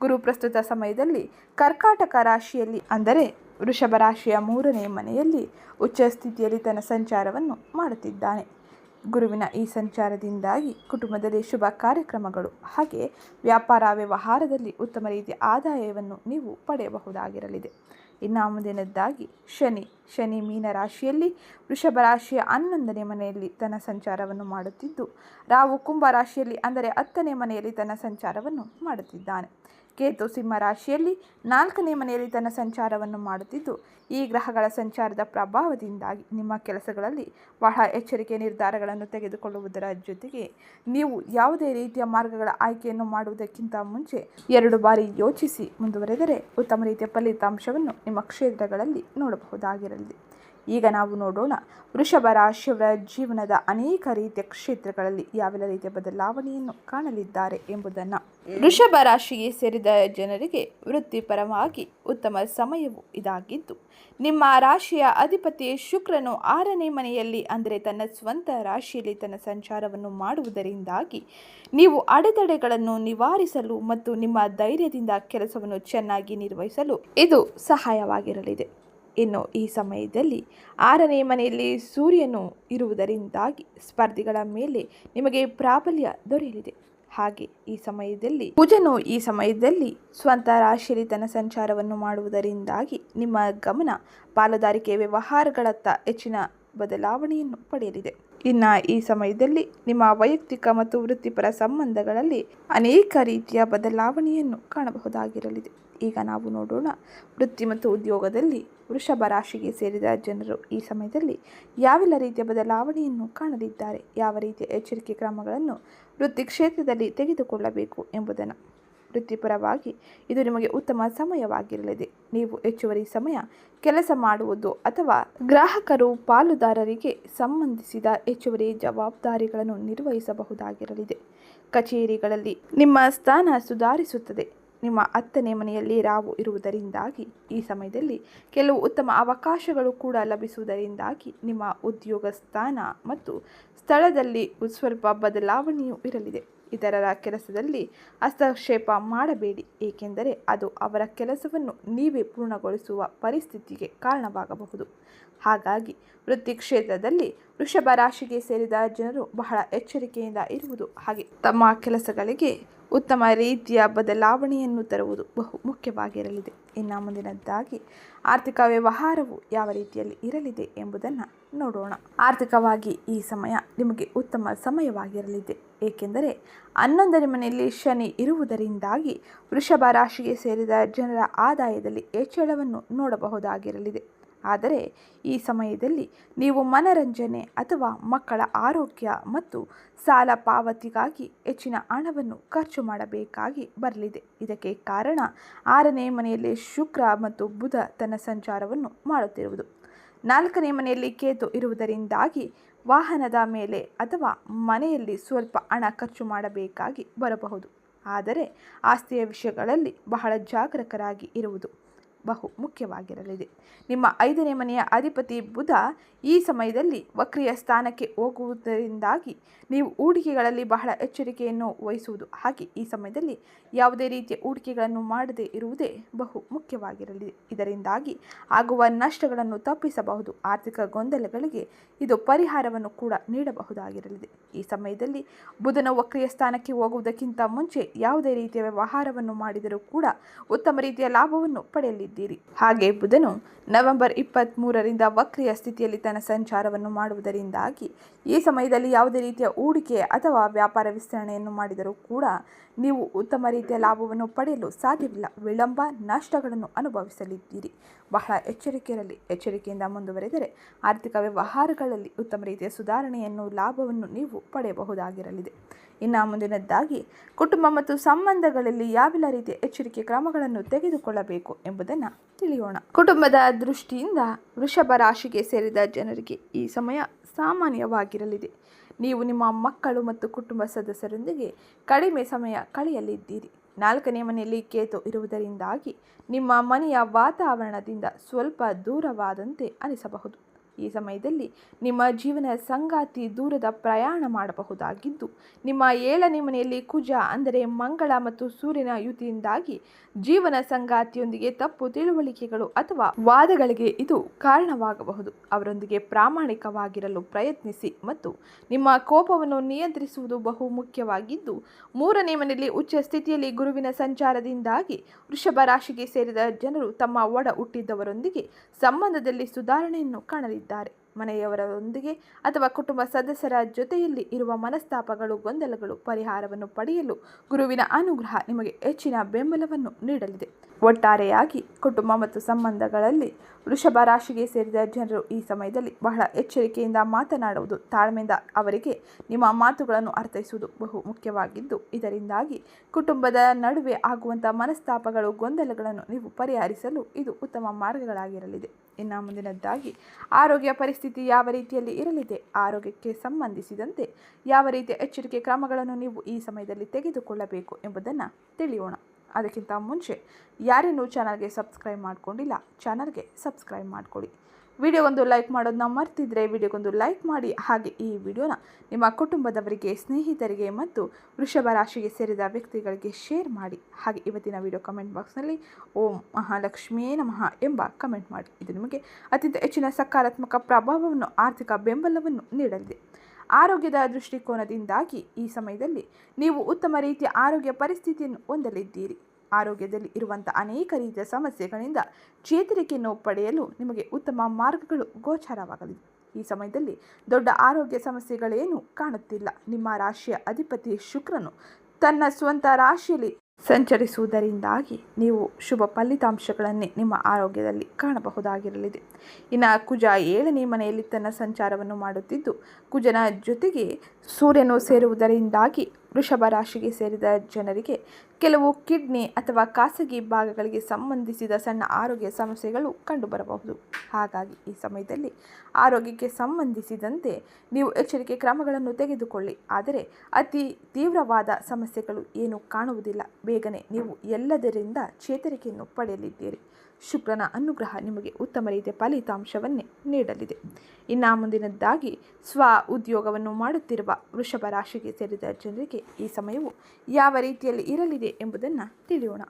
Speaker 1: ಗುರು ಪ್ರಸ್ತುತ ಸಮಯದಲ್ಲಿ ಕರ್ಕಾಟಕ ರಾಶಿಯಲ್ಲಿ, ಅಂದರೆ ವೃಷಭ ರಾಶಿಯ ಮೂರನೇ ಮನೆಯಲ್ಲಿ ಉಚ್ಚ ಸ್ಥಿತಿಯಲ್ಲಿ ತನ್ನ ಸಂಚಾರವನ್ನು ಮಾಡುತ್ತಿದ್ದಾನೆ. ಗುರುವಿನ ಈ ಸಂಚಾರದಿಂದಾಗಿ ಕುಟುಂಬದಲ್ಲಿ ಶುಭ ಕಾರ್ಯಕ್ರಮಗಳು ಹಾಗೆ ವ್ಯಾಪಾರ ವ್ಯವಹಾರದಲ್ಲಿ ಉತ್ತಮ ರೀತಿಯ ಆದಾಯವನ್ನು ನೀವು ಪಡೆಯಬಹುದಾಗಿರಲಿದೆ. ಇನ್ನು ಮುಂದಿನದ್ದಾಗಿ ಶನಿ. ಶನಿ ಮೀನ ರಾಶಿಯಲ್ಲಿ ವೃಷಭ ರಾಶಿಯ ಹನ್ನೊಂದನೇ ಮನೆಯಲ್ಲಿ ತನ್ನ ಸಂಚಾರವನ್ನು ಮಾಡುತ್ತಿದ್ದು ರಾವು ಕುಂಭ ರಾಶಿಯಲ್ಲಿ ಅಂದರೆ ಹತ್ತನೇ ಮನೆಯಲ್ಲಿ ತನ್ನ ಸಂಚಾರವನ್ನು ಮಾಡುತ್ತಿದ್ದಾನೆ. ಕೇತು ಸಿಂಹ ರಾಶಿಯಲ್ಲಿ ನಾಲ್ಕನೇ ಮನೆಯಲ್ಲಿ ತನ್ನ ಸಂಚಾರವನ್ನು ಮಾಡುತ್ತಿದ್ದು, ಈ ಗ್ರಹಗಳ ಸಂಚಾರದ ಪ್ರಭಾವದಿಂದಾಗಿ ನಿಮ್ಮ ಕೆಲಸಗಳಲ್ಲಿ ಬಹಳ ಎಚ್ಚರಿಕೆ ನಿರ್ಧಾರಗಳನ್ನು ತೆಗೆದುಕೊಳ್ಳುವುದರ ಜೊತೆಗೆ ನೀವು ಯಾವುದೇ ರೀತಿಯ ಮಾರ್ಗಗಳ ಆಯ್ಕೆಯನ್ನು ಮಾಡುವುದಕ್ಕಿಂತ ಮುಂಚೆ ಎರಡು ಬಾರಿ ಯೋಚಿಸಿ ಮುಂದುವರೆದರೆ ಉತ್ತಮ ರೀತಿಯ ಫಲಿತಾಂಶವನ್ನು ನಿಮ್ಮ ಕ್ಷೇತ್ರಗಳಲ್ಲಿ ನೋಡಬಹುದಾಗಿರಲಿದೆ ಈಗ ನಾವು ನೋಡೋಣ. ವೃಷಭ ರಾಶಿಯವರ ಜೀವನದ ಅನೇಕ ರೀತಿಯ ಕ್ಷೇತ್ರಗಳಲ್ಲಿ ಯಾವೆಲ್ಲ ರೀತಿಯ ಬದಲಾವಣೆಯನ್ನು ಕಾಣಲಿದ್ದಾರೆ ಎಂಬುದನ್ನು. ವೃಷಭ ರಾಶಿಗೆ ಸೇರಿದ ಜನರಿಗೆ ವೃತ್ತಿಪರವಾಗಿ ಉತ್ತಮ ಸಮಯವು ಇದಾಗಿದ್ದು, ನಿಮ್ಮ ರಾಶಿಯ ಅಧಿಪತಿ ಶುಕ್ರನು ಆರನೇ ಮನೆಯಲ್ಲಿ ಅಂದರೆ ತನ್ನ ಸ್ವಂತ ರಾಶಿಯಲ್ಲಿ ತನ್ನ ಸಂಚಾರವನ್ನು ಮಾಡುವುದರಿಂದಾಗಿ ನೀವು ಅಡೆತಡೆಗಳನ್ನು ನಿವಾರಿಸಲು ಮತ್ತು ನಿಮ್ಮ ಧೈರ್ಯದಿಂದ ಕೆಲಸವನ್ನು ಚೆನ್ನಾಗಿ ನಿರ್ವಹಿಸಲು ಇದು ಸಹಾಯವಾಗಿರಲಿದೆ. ಇನ್ನು ಈ ಸಮಯದಲ್ಲಿ ಆರನೇ ಮನೆಯಲ್ಲಿ ಸೂರ್ಯನು ಇರುವುದರಿಂದಾಗಿ ಸ್ಪರ್ಧಿಗಳ ಮೇಲೆ ನಿಮಗೆ ಪ್ರಾಬಲ್ಯ ದೊರೆಯಲಿದೆ. ಹಾಗೆ ಈ ಸಮಯದಲ್ಲಿ ಪೂಜನು ಈ ಸಮಯದಲ್ಲಿ ಸ್ವಂತ ರಾಶಿಯಲ್ಲಿ ತನ್ನ ಸಂಚಾರವನ್ನು ಮಾಡುವುದರಿಂದಾಗಿ ನಿಮ್ಮ ಗಮನ ಪಾಲುದಾರಿಕೆ ವ್ಯವಹಾರಗಳತ್ತ ಹೆಚ್ಚಿನ ಬದಲಾವಣೆಯನ್ನು ಪಡೆಯಲಿದೆ. ಇನ್ನು ಈ ಸಮಯದಲ್ಲಿ ನಿಮ್ಮ ವೈಯಕ್ತಿಕ ಮತ್ತು ವೃತ್ತಿಪರ ಸಂಬಂಧಗಳಲ್ಲಿ ಅನೇಕ ರೀತಿಯ ಬದಲಾವಣೆಯನ್ನು ಕಾಣಬಹುದಾಗಿರಲಿದೆ. ಈಗ ನಾವು ನೋಡೋಣ. ವೃತ್ತಿ ಮತ್ತು ಉದ್ಯೋಗದಲ್ಲಿ ವೃಷಭ ರಾಶಿಗೆ ಸೇರಿದ ಜನರು ಈ ಸಮಯದಲ್ಲಿ ಯಾವೆಲ್ಲ ರೀತಿಯ ಬದಲಾವಣೆಯನ್ನು ಕಾಣಲಿದ್ದಾರೆ? ಯಾವ ರೀತಿಯ ಎಚ್ಚರಿಕೆ ಕ್ರಮಗಳನ್ನು ವೃತ್ತಿ ಕ್ಷೇತ್ರದಲ್ಲಿ ತೆಗೆದುಕೊಳ್ಳಬೇಕು ಎಂಬುದನ್ನು. ವೃತ್ತಿಪರವಾಗಿ ಇದು ನಿಮಗೆ ಉತ್ತಮ ಸಮಯವಾಗಿರಲಿದೆ. ನೀವು ಹೆಚ್ಚುವರಿ ಸಮಯ ಕೆಲಸ ಮಾಡುವುದು ಅಥವಾ ಗ್ರಾಹಕರು ಪಾಲುದಾರರಿಗೆ ಸಂಬಂಧಿಸಿದ ಹೆಚ್ಚುವರಿ ಜವಾಬ್ದಾರಿಗಳನ್ನು ನಿರ್ವಹಿಸಬಹುದಾಗಿರಲಿದೆ. ಕಚೇರಿಗಳಲ್ಲಿ ನಿಮ್ಮ ಸ್ಥಾನ ಸುಧಾರಿಸುತ್ತದೆ. ನಿಮ್ಮ ಹತ್ತನೇ ಮನೆಯಲ್ಲಿ ರಾವು ಇರುವುದರಿಂದಾಗಿ ಈ ಸಮಯದಲ್ಲಿ ಕೆಲವು ಉತ್ತಮ ಅವಕಾಶಗಳು ಕೂಡ ಲಭಿಸುವುದರಿಂದಾಗಿ ನಿಮ್ಮ ಉದ್ಯೋಗ ಸ್ಥಾನ ಮತ್ತು ಸ್ಥಳದಲ್ಲಿ ಸ್ವಲ್ಪ ಬದಲಾವಣೆಯೂ ಇರಲಿದೆ. ಇತರರ ಕೆಲಸದಲ್ಲಿ ಹಸ್ತಕ್ಷೇಪ ಮಾಡಬೇಡಿ, ಏಕೆಂದರೆ ಅದು ಅವರ ಕೆಲಸವನ್ನು ನೀವೇ ಪೂರ್ಣಗೊಳಿಸುವ ಪರಿಸ್ಥಿತಿಗೆ ಕಾರಣವಾಗಬಹುದು. ಹಾಗಾಗಿ ವೃತ್ತಿ ಕ್ಷೇತ್ರದಲ್ಲಿ ವೃಷಭ ರಾಶಿಗೆ ಸೇರಿದ ಜನರು ಬಹಳ ಎಚ್ಚರಿಕೆಯಿಂದ ಇರುವುದು ಹಾಗೆ. ತಮ್ಮ ಕೆಲಸಗಳಿಗೆ ಉತ್ತಮ ರೀತಿಯ ಬದಲಾವಣೆಯನ್ನು ತರುವುದು ಬಹು ಮುಖ್ಯವಾಗಿರಲಿದೆ. ಇನ್ನು ಮುಂದಿನದ್ದಾಗಿ ಆರ್ಥಿಕ ವ್ಯವಹಾರವು ಯಾವ ರೀತಿಯಲ್ಲಿ ಇರಲಿದೆ ಎಂಬುದನ್ನು ನೋಡೋಣ. ಆರ್ಥಿಕವಾಗಿ ಈ ಸಮಯ ನಿಮಗೆ ಉತ್ತಮ ಸಮಯವಾಗಿರಲಿದೆ. ಏಕೆಂದರೆ ಹನ್ನೊಂದನೇ ಮನೆಯಲ್ಲಿ ಶನಿ ಇರುವುದರಿಂದಾಗಿ ವೃಷಭ ರಾಶಿಗೆ ಸೇರಿದ ಜನರ ಆದಾಯದಲ್ಲಿ ಹೆಚ್ಚಳವನ್ನು ನೋಡಬಹುದಾಗಿರಲಿದೆ. ಆದರೆ ಈ ಸಮಯದಲ್ಲಿ ನೀವು ಮನರಂಜನೆ ಅಥವಾ ಮಕ್ಕಳ ಆರೋಗ್ಯ ಮತ್ತು ಸಾಲ ಪಾವತಿಗಾಗಿ ಹೆಚ್ಚಿನ ಹಣವನ್ನು ಖರ್ಚು ಮಾಡಬೇಕಾಗಿ ಬರಲಿದೆ. ಇದಕ್ಕೆ ಕಾರಣ ಆರನೇ ಮನೆಯಲ್ಲಿ ಶುಕ್ರ ಮತ್ತು ಬುಧ ತನ್ನ ಸಂಚಾರವನ್ನು ಮಾಡುತ್ತಿರುವುದು. ನಾಲ್ಕನೇ ಮನೆಯಲ್ಲಿ ಕೇತು ಇರುವುದರಿಂದಾಗಿ ವಾಹನದ ಮೇಲೆ ಅಥವಾ ಮನೆಯಲ್ಲಿ ಸ್ವಲ್ಪ ಹಣ ಖರ್ಚು ಮಾಡಬೇಕಾಗಿ ಬರಬಹುದು. ಆದರೆ ಆಸ್ತಿಯ ವಿಷಯಗಳಲ್ಲಿ ಬಹಳ ಜಾಗರೂಕರಾಗಿ ಇರುವುದು. ಬಹು ಮುಖ್ಯವಾಗಿರಲಿದೆ. ನಿಮ್ಮ ಐದನೇ ಮನೆಯ ಅಧಿಪತಿ ಬುಧ ಈ ಸಮಯದಲ್ಲಿ ವಕ್ರಿಯ ಸ್ಥಾನಕ್ಕೆ ಹೋಗುವುದರಿಂದಾಗಿ ನೀವು ಹೂಡಿಕೆಗಳಲ್ಲಿ ಬಹಳ ಎಚ್ಚರಿಕೆಯನ್ನು ವಹಿಸುವುದು. ಹಾಗೆ ಈ ಸಮಯದಲ್ಲಿ ಯಾವುದೇ ರೀತಿಯ ಹೂಡಿಕೆಗಳನ್ನು ಮಾಡದೇ ಇರುವುದೇ ಬಹು ಮುಖ್ಯವಾಗಿರಲಿದೆ ಇದರಿಂದಾಗಿ ಆಗುವ ನಷ್ಟಗಳನ್ನು ತಪ್ಪಿಸಬಹುದು. ಆರ್ಥಿಕ ಗೊಂದಲಗಳಿಗೆ ಇದು ಪರಿಹಾರವನ್ನು ಕೂಡ ನೀಡಬಹುದಾಗಿರಲಿದೆ. ಈ ಸಮಯದಲ್ಲಿ ಬುಧನ ವಕ್ರಿಯ ಸ್ಥಾನಕ್ಕೆ ಹೋಗುವುದಕ್ಕಿಂತ ಮುಂಚೆ ಯಾವುದೇ ರೀತಿಯ ವ್ಯವಹಾರವನ್ನು ಮಾಡಿದರೂ ಕೂಡ ಉತ್ತಮ ರೀತಿಯ ಲಾಭವನ್ನು ಪಡೆಯಲಿದ್ದೀರಿ ಹಾಗೆ ಬುಧನು ನವೆಂಬರ್ ಇಪ್ಪತ್ತ್ ಮೂರರಿಂದ ವಕ್ರಿಯ ಸ್ಥಿತಿಯಲ್ಲಿ ತನ್ನ ಸಂಚಾರವನ್ನು ಮಾಡುವುದರಿಂದಾಗಿ, ಈ ಸಮಯದಲ್ಲಿ ಯಾವುದೇ ರೀತಿಯ ಹೂಡಿಕೆ ಅಥವಾ ವ್ಯಾಪಾರ ವಿಸ್ತರಣೆಯನ್ನು ಮಾಡಿದರೂ ಕೂಡ ನೀವು ಉತ್ತಮ ರೀತಿಯ ಲಾಭವನ್ನು ಪಡೆಯಲು ಸಾಧ್ಯವಿಲ್ಲ. ವಿಳಂಬ, ನಷ್ಟಗಳನ್ನು ಅನುಭವಿಸಲಿದ್ದೀರಿ. ಬಹಳ ಎಚ್ಚರಿಕೆಯಲ್ಲಿ ಎಚ್ಚರಿಕೆಯಿಂದ ಮುಂದುವರೆದರೆ ಆರ್ಥಿಕ ವ್ಯವಹಾರಗಳಲ್ಲಿ ಉತ್ತಮ ರೀತಿಯ ಸುಧಾರಣೆಯನ್ನು, ಲಾಭವನ್ನು ನೀವು ಪಡೆಯಬಹುದಾಗಿರಲಿದೆ. ಇನ್ನು ಮುಂದಿನದ್ದಾಗಿ ಕುಟುಂಬ ಮತ್ತು ಸಂಬಂಧಗಳಲ್ಲಿ ಯಾವೆಲ್ಲ ರೀತಿಯ ಎಚ್ಚರಿಕೆ ಕ್ರಮಗಳನ್ನು ತೆಗೆದುಕೊಳ್ಳಬೇಕು ಎಂಬುದನ್ನು ತಿಳಿಯೋಣ. ಕುಟುಂಬದ ದೃಷ್ಟಿಯಿಂದ ವೃಷಭ ರಾಶಿಗೆ ಸೇರಿದ ಜನರಿಗೆ ಈ ಸಮಯ ಸಾಮಾನ್ಯವಾಗಿರಲಿದೆ. ನೀವು ನಿಮ್ಮ ಮಕ್ಕಳು ಮತ್ತು ಕುಟುಂಬ ಸದಸ್ಯರೊಂದಿಗೆ ಕಡಿಮೆ ಸಮಯ ಕಳೆಯಲಿದ್ದೀರಿ. ನಾಲ್ಕನೇ ಮನೆಯಲ್ಲಿ ಕೇತು ಇರುವುದರಿಂದಾಗಿ ನಿಮ್ಮ ಮನೆಯ ವಾತಾವರಣದಿಂದ ಸ್ವಲ್ಪ ದೂರವಾದಂತೆ ಅನಿಸಬಹುದು. ಈ ಸಮಯದಲ್ಲಿ ನಿಮ್ಮ ಜೀವನ ಸಂಗಾತಿ ದೂರದ ಪ್ರಯಾಣ ಮಾಡಬಹುದಾಗಿದ್ದು, ನಿಮ್ಮ ಏಳನೇ ಮನೆಯಲ್ಲಿ ಕುಜ ಅಂದರೆ ಮಂಗಳ ಮತ್ತು ಸೂರ್ಯನ ಯುತಿಯಿಂದಾಗಿ ಜೀವನ ಸಂಗಾತಿಯೊಂದಿಗೆ ತಪ್ಪು ತಿಳುವಳಿಕೆಗಳು ಅಥವಾ ವಾದಗಳಿಗೆ ಇದು ಕಾರಣವಾಗಬಹುದು. ಅವರೊಂದಿಗೆ ಪ್ರಾಮಾಣಿಕವಾಗಿರಲು ಪ್ರಯತ್ನಿಸಿ ಮತ್ತು ನಿಮ್ಮ ಕೋಪವನ್ನು ನಿಯಂತ್ರಿಸುವುದು ಬಹು ಮುಖ್ಯವಾಗಿದ್ದು, ಮೂರನೇ ಮನೆಯಲ್ಲಿ ಉಚ್ಚ ಸ್ಥಿತಿಯಲ್ಲಿ ಗುರುವಿನ ಸಂಚಾರದಿಂದಾಗಿ ವೃಷಭ ರಾಶಿಗೆ ಸೇರಿದ ಜನರು ತಮ್ಮ ಒಡ ಹುಟ್ಟಿದ್ದವರೊಂದಿಗೆ ಸಂಬಂಧದಲ್ಲಿ ಸುಧಾರಣೆಯನ್ನು ಕಾಣಲಿದ್ದಾರೆ ಮನೆಯವರೊಂದಿಗೆ ಅಥವಾ ಕುಟುಂಬ ಸದಸ್ಯರ ಜೊತೆಯಲ್ಲಿ ಇರುವ ಮನಸ್ತಾಪಗಳು, ಗೊಂದಲಗಳು ಪರಿಹಾರವನ್ನು ಪಡೆಯಲು ಗುರುವಿನ ಅನುಗ್ರಹ ನಿಮಗೆ ಹೆಚ್ಚಿನ ಬೆಂಬಲವನ್ನು ನೀಡಲಿದೆ. ಒಟ್ಟಾರೆಯಾಗಿ ಕುಟುಂಬ ಮತ್ತು ಸಂಬಂಧಗಳಲ್ಲಿ ವೃಷಭ ರಾಶಿಗೆ ಸೇರಿದ ಜನರು ಈ ಸಮಯದಲ್ಲಿ ಬಹಳ ಎಚ್ಚರಿಕೆಯಿಂದ ಮಾತನಾಡುವುದು ತಾಳ್ಮೆಯಿಂದ ಅವರಿಗೆ ನಿಮ್ಮ ಮಾತುಗಳನ್ನು ಅರ್ಥೈಸುವುದು ಬಹು ಮುಖ್ಯವಾಗಿದ್ದು, ಇದರಿಂದಾಗಿ ಕುಟುಂಬದ ನಡುವೆ ಆಗುವಂಥ ಮನಸ್ತಾಪಗಳು, ಗೊಂದಲಗಳನ್ನು ನೀವು ಪರಿಹರಿಸಲು ಇದು ಉತ್ತಮ ಮಾರ್ಗಗಳಾಗಿರಲಿದೆ. ಇನ್ನು ಮುಂದಿನದ್ದಾಗಿ ಆರೋಗ್ಯ ಪರಿಸ್ಥಿತಿ ಯಾವ ರೀತಿಯಲ್ಲಿ ಇರಲಿದೆ? ಆರೋಗ್ಯಕ್ಕೆ ಸಂಬಂಧಿಸಿದಂತೆ ಯಾವ ರೀತಿಯ ಎಚ್ಚರಿಕೆ ಕ್ರಮಗಳನ್ನು ನೀವು ಈ ಸಮಯದಲ್ಲಿ ತೆಗೆದುಕೊಳ್ಳಬೇಕು ಎಂಬುದನ್ನು ತಿಳಿಯೋಣ. ಅದಕ್ಕಿಂತ ಮುಂಚೆ ಯಾರೇನೂ ಚಾನಲ್ಗೆ ಸಬ್ಸ್ಕ್ರೈಬ್ ಮಾಡಿಕೊಂಡಿಲ್ಲ, ಚಾನಲ್ಗೆ ಸಬ್ಸ್ಕ್ರೈಬ್ ಮಾಡಿಕೊಡಿ ವಿಡಿಯೋಗೊಂದು ಲೈಕ್ ಮಾಡೋದನ್ನ ಮರ್ತಿದ್ರೆ ವಿಡಿಯೋಗೊಂದು ಲೈಕ್ ಮಾಡಿ. ಹಾಗೆ ಈ ವಿಡಿಯೋನ ನಿಮ್ಮ ಕುಟುಂಬದವರಿಗೆ, ಸ್ನೇಹಿತರಿಗೆ ಮತ್ತು ವೃಷಭ ರಾಶಿಗೆ ಸೇರಿದ ವ್ಯಕ್ತಿಗಳಿಗೆ ಶೇರ್ ಮಾಡಿ. ಹಾಗೆ ಇವತ್ತಿನ ವಿಡಿಯೋ ಕಮೆಂಟ್ ಬಾಕ್ಸ್ನಲ್ಲಿ ಓಂ ಮಹಾಲಕ್ಷ್ಮಿಯೇ ನಮಃ ಎಂಬ ಕಮೆಂಟ್ ಮಾಡಿ. ಇದು ನಿಮಗೆ ಅತ್ಯಂತ ಹೆಚ್ಚಿನ ಸಕಾರಾತ್ಮಕ ಪ್ರಭಾವವನ್ನು, ಆರ್ಥಿಕ ಬೆಂಬಲವನ್ನು ನೀಡಲಿದೆ. ಆರೋಗ್ಯದ ದೃಷ್ಟಿಕೋನದಿಂದಾಗಿ ಈ ಸಮಯದಲ್ಲಿ ನೀವು ಉತ್ತಮ ರೀತಿಯ ಆರೋಗ್ಯ ಪರಿಸ್ಥಿತಿಯನ್ನು ಹೊಂದಲಿದ್ದೀರಿ. ಆರೋಗ್ಯದಲ್ಲಿ ಇರುವಂಥ ಅನೇಕ ರೀತಿಯ ಸಮಸ್ಯೆಗಳಿಂದ ಚೇತರಿಕೆಯನ್ನು ಪಡೆಯಲು ನಿಮಗೆ ಉತ್ತಮ ಮಾರ್ಗಗಳು ಗೋಚರವಾಗಲಿದೆ ಈ ಸಮಯದಲ್ಲಿ ದೊಡ್ಡ ಆರೋಗ್ಯ ಸಮಸ್ಯೆಗಳೇನು ಕಾಣುತ್ತಿಲ್ಲ. ನಿಮ್ಮ ರಾಶಿಯ ಅಧಿಪತಿ ಶುಕ್ರನು ತನ್ನ ಸ್ವಂತ ರಾಶಿಯಲ್ಲಿ ಸಂಚರಿಸುವುದರಿಂದಾಗಿ ನೀವು ಶುಭ ಫಲಿತಾಂಶಗಳನ್ನೇ ನಿಮ್ಮ ಆರೋಗ್ಯದಲ್ಲಿ ಕಾಣಬಹುದಾಗಿರಲಿದೆ. ಇನ್ನು ಕುಜ ಏಳನೇ ಮನೆಯಲ್ಲಿ ತನ್ನ ಸಂಚಾರವನ್ನು ಮಾಡುತ್ತಿದ್ದು, ಕುಜನ ಜೊತೆಗೆ ಸೂರ್ಯನು ಸೇರುವುದರಿಂದಾಗಿ ವೃಷಭ ರಾಶಿಗೆ ಸೇರಿದ ಜನರಿಗೆ ಕೆಲವು ಕಿಡ್ನಿ ಅಥವಾ ಖಾಸಗಿ ಭಾಗಗಳಿಗೆ ಸಂಬಂಧಿಸಿದ ಸಣ್ಣ ಆರೋಗ್ಯ ಸಮಸ್ಯೆಗಳು ಕಂಡುಬರಬಹುದು. ಹಾಗಾಗಿ ಈ ಸಮಯದಲ್ಲಿ ಆರೋಗ್ಯಕ್ಕೆ ಸಂಬಂಧಿಸಿದಂತೆ ನೀವು ಎಚ್ಚರಿಕೆ ಕ್ರಮಗಳನ್ನು ತೆಗೆದುಕೊಳ್ಳಿ. ಆದರೆ ಅತಿ ತೀವ್ರವಾದ ಸಮಸ್ಯೆಗಳು ಏನು ಕಾಣುವುದಿಲ್ಲ. ಬೇಗನೆ ನೀವು ಎಲ್ಲದರಿಂದ ಚೇತರಿಕೆಯನ್ನು ಪಡೆಯಲಿದ್ದೀರಿ. ಶುಕ್ರನ ಅನುಗ್ರಹ ನಿಮಗೆ ಉತ್ತಮ ರೀತಿಯ ಫಲಿತಾಂಶವನ್ನೇ ನೀಡಲಿದೆ. ಇನ್ನು ಮುಂದಿನದ್ದಾಗಿ ಸ್ವ ಉದ್ಯೋಗವನ್ನು ಮಾಡುತ್ತಿರುವ ವೃಷಭ ರಾಶಿಗೆ ಸೇರಿದ ಜನರಿಗೆ ಈ ಸಮಯವು ಯಾವ ರೀತಿಯಲ್ಲಿ ಇರಲಿದೆ ಎಂಬುದನ್ನು ತಿಳಿಯೋಣ.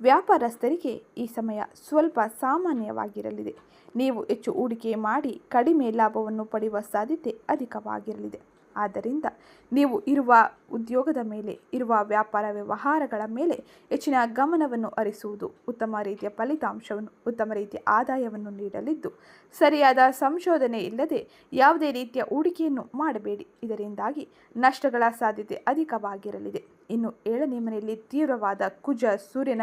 Speaker 1: ವ್ಯಾಪಾರಸ್ಥರಿಗೆ ಈ ಸಮಯ ಸ್ವಲ್ಪ ಸಾಮಾನ್ಯವಾಗಿರಲಿದೆ. ನೀವು ಹೆಚ್ಚು ಹೂಡಿಕೆ ಮಾಡಿ ಕಡಿಮೆ ಲಾಭವನ್ನು ಪಡೆಯುವ ಸಾಧ್ಯತೆ ಅಧಿಕವಾಗಿರಲಿದೆ. ಆದ್ದರಿಂದ ನೀವು ಇರುವ ಉದ್ಯೋಗದ ಮೇಲೆ, ಇರುವ ವ್ಯಾಪಾರ ವ್ಯವಹಾರಗಳ ಮೇಲೆ ಹೆಚ್ಚಿನ ಗಮನವನ್ನು ಹರಿಸುವುದು ಉತ್ತಮ ರೀತಿಯ ಫಲಿತಾಂಶವನ್ನು, ಉತ್ತಮ ರೀತಿಯ ಆದಾಯವನ್ನು ನೀಡಲಿದ್ದು, ಸರಿಯಾದ ಸಂಶೋಧನೆ ಇಲ್ಲದೆ ಯಾವುದೇ ರೀತಿಯ ಹೂಡಿಕೆಯನ್ನು ಮಾಡಬೇಡಿ. ಇದರಿಂದಾಗಿ ನಷ್ಟಗಳ ಸಾಧ್ಯತೆ ಅಧಿಕವಾಗಿರಲಿದೆ. ಇನ್ನು ಏಳನೇ ಮನೆಯಲ್ಲಿ ತೀವ್ರವಾದ ಕುಜ ಸೂರ್ಯನ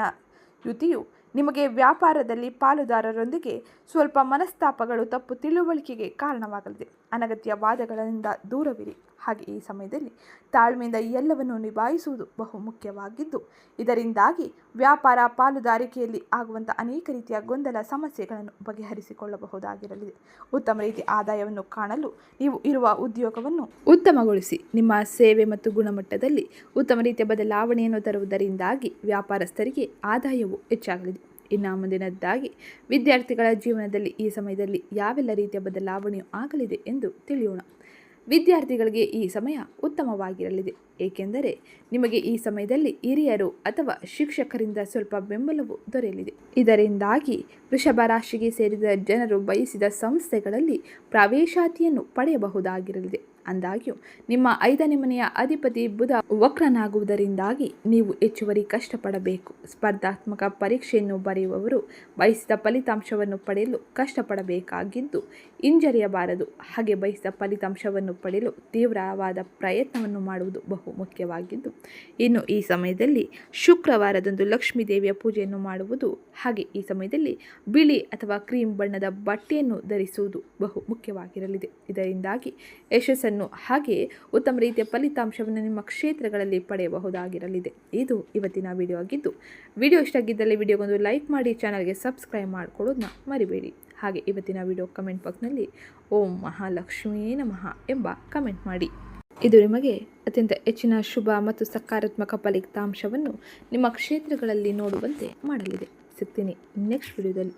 Speaker 1: ಯುತಿಯು ನಿಮಗೆ ವ್ಯಾಪಾರದಲ್ಲಿ ಪಾಲುದಾರರೊಂದಿಗೆ ಸ್ವಲ್ಪ ಮನಸ್ತಾಪಗಳು ತಪ್ಪು ತಿಳುವಳಿಕೆಗೆ ಕಾರಣವಾಗಲಿದೆ. ಅನಗತ್ಯ ವಾದಗಳಿಂದ ದೂರವಿರಿ. ಹಾಗೆ ಈ ಸಮಯದಲ್ಲಿ ತಾಳ್ಮೆಯಿಂದ ಎಲ್ಲವನ್ನು ನಿಭಾಯಿಸುವುದು ಬಹು ಮುಖ್ಯವಾಗಿದ್ದು, ಇದರಿಂದಾಗಿ ವ್ಯಾಪಾರ ಪಾಲುದಾರಿಕೆಯಲ್ಲಿ ಆಗುವಂಥ ಅನೇಕ ರೀತಿಯ ಗೊಂದಲ, ಸಮಸ್ಯೆಗಳನ್ನು ಬಗೆಹರಿಸಿಕೊಳ್ಳಬಹುದಾಗಿರಲಿದೆ. ಉತ್ತಮ ರೀತಿಯ ಆದಾಯವನ್ನು ಕಾಣಲು ನೀವು ಇರುವ ಉದ್ಯೋಗವನ್ನು ಉತ್ತಮಗೊಳಿಸಿ. ನಿಮ್ಮ ಸೇವೆ ಮತ್ತು ಗುಣಮಟ್ಟದಲ್ಲಿ ಉತ್ತಮ ರೀತಿಯ ಬದಲಾವಣೆಯನ್ನು ತರುವುದರಿಂದಾಗಿ ವ್ಯಾಪಾರಸ್ಥರಿಗೆ ಆದಾಯವು ಹೆಚ್ಚಾಗಲಿದೆ. ಇನ್ನು ಮುಂದಿನದ್ದಾಗಿ ವಿದ್ಯಾರ್ಥಿಗಳ ಜೀವನದಲ್ಲಿ ಈ ಸಮಯದಲ್ಲಿ ಯಾವೆಲ್ಲ ರೀತಿಯ ಬದಲಾವಣೆಯು ಆಗಲಿದೆ ಎಂದು ತಿಳಿಯೋಣ. ವಿದ್ಯಾರ್ಥಿಗಳಿಗೆ ಈ ಸಮಯ ಉತ್ತಮವಾಗಿರಲಿದೆ. ಏಕೆಂದರೆ ನಿಮಗೆ ಈ ಸಮಯದಲ್ಲಿ ಹಿರಿಯರು ಅಥವಾ ಶಿಕ್ಷಕರಿಂದ ಸ್ವಲ್ಪ ಬೆಂಬಲವು ದೊರೆಯಲಿದೆ. ಇದರಿಂದಾಗಿ ವೃಷಭ ರಾಶಿಗೆ ಸೇರಿದ ಜನರು ಬಯಸಿದ ಸಂಸ್ಥೆಗಳಲ್ಲಿ ಪ್ರವೇಶಾತಿಯನ್ನು ಪಡೆಯಬಹುದಾಗಿರಲಿದೆ. ಅಂದಾಗ್ಯೂ, ನಿಮ್ಮ ಐದನೇ ಮನೆಯ ಅಧಿಪತಿ ಬುಧ ವಕ್ರನಾಗುವುದರಿಂದಾಗಿ ನೀವು ಹೆಚ್ಚುವರಿ ಕಷ್ಟಪಡಬೇಕು. ಸ್ಪರ್ಧಾತ್ಮಕ ಪರೀಕ್ಷೆಯನ್ನು ಬರೆಯುವವರು ಬಯಸಿದ ಫಲಿತಾಂಶವನ್ನು ಪಡೆಯಲು ಕಷ್ಟಪಡಬೇಕಾಗಿದ್ದು, ಹಿಂಜರಿಯಬಾರದು. ಹಾಗೆ ಬಯಸಿದ ಫಲಿತಾಂಶವನ್ನು ಪಡೆಯಲು ತೀವ್ರವಾದ ಪ್ರಯತ್ನವನ್ನು ಮಾಡುವುದು ಬಹು ಮುಖ್ಯವಾಗಿದ್ದು, ಇನ್ನು ಈ ಸಮಯದಲ್ಲಿ ಶುಕ್ರವಾರದಂದು ಲಕ್ಷ್ಮೀ ದೇವಿಯ ಪೂಜೆಯನ್ನು ಮಾಡುವುದು, ಹಾಗೆ ಈ ಸಮಯದಲ್ಲಿ ಬಿಳಿ ಅಥವಾ ಕ್ರೀಮ್ ಬಣ್ಣದ ಬಟ್ಟೆಯನ್ನು ಧರಿಸುವುದು ಬಹು ಮುಖ್ಯವಾಗಿರಲಿದೆ. ಇದರಿಂದಾಗಿ ಯಶಸ್ಸನ್ನು ಹಾಗೆಯೇ ಉತ್ತಮ ರೀತಿಯ ಫಲಿತಾಂಶವನ್ನು ನಿಮ್ಮ ಕ್ಷೇತ್ರಗಳಲ್ಲಿ ಪಡೆಯಬಹುದಾಗಿರಲಿದೆ. ಇದು ಇವತ್ತಿನ ವಿಡಿಯೋ ಆಗಿದ್ದು ವಿಡಿಯೋ ಇಷ್ಟ ಆಗಿದ್ದಲ್ಲಿ ವಿಡಿಯೋಗೊಂದು ಲೈಕ್ ಮಾಡಿ ಚಾನಲ್ಗೆ ಸಬ್ಸ್ಕ್ರೈಬ್ ಮಾಡಿಕೊಡೋದನ್ನ ಮರಿಬೇಡಿ. ಹಾಗೆ ಇವತ್ತಿನ ವಿಡಿಯೋ ಕಮೆಂಟ್ ಬಾಕ್ಸ್ನಲ್ಲಿ ಓಂ ಮಹಾಲಕ್ಷ್ಮೀ ನಮಃ ಎಂಬ ಕಮೆಂಟ್ ಮಾಡಿ. ಇದು ನಿಮಗೆ ಅತ್ಯಂತ ಹೆಚ್ಚಿನ ಶುಭ ಮತ್ತು ಸಕಾರಾತ್ಮಕ ಫಲಿತಾಂಶವನ್ನು ನಿಮ್ಮ ಕ್ಷೇತ್ರಗಳಲ್ಲಿ ನೋಡುವಂತೆ ಮಾಡಲಿದೆ. ಸಿಗ್ತೀನಿ ನೆಕ್ಸ್ಟ್ ವಿಡಿಯೋದಲ್ಲಿ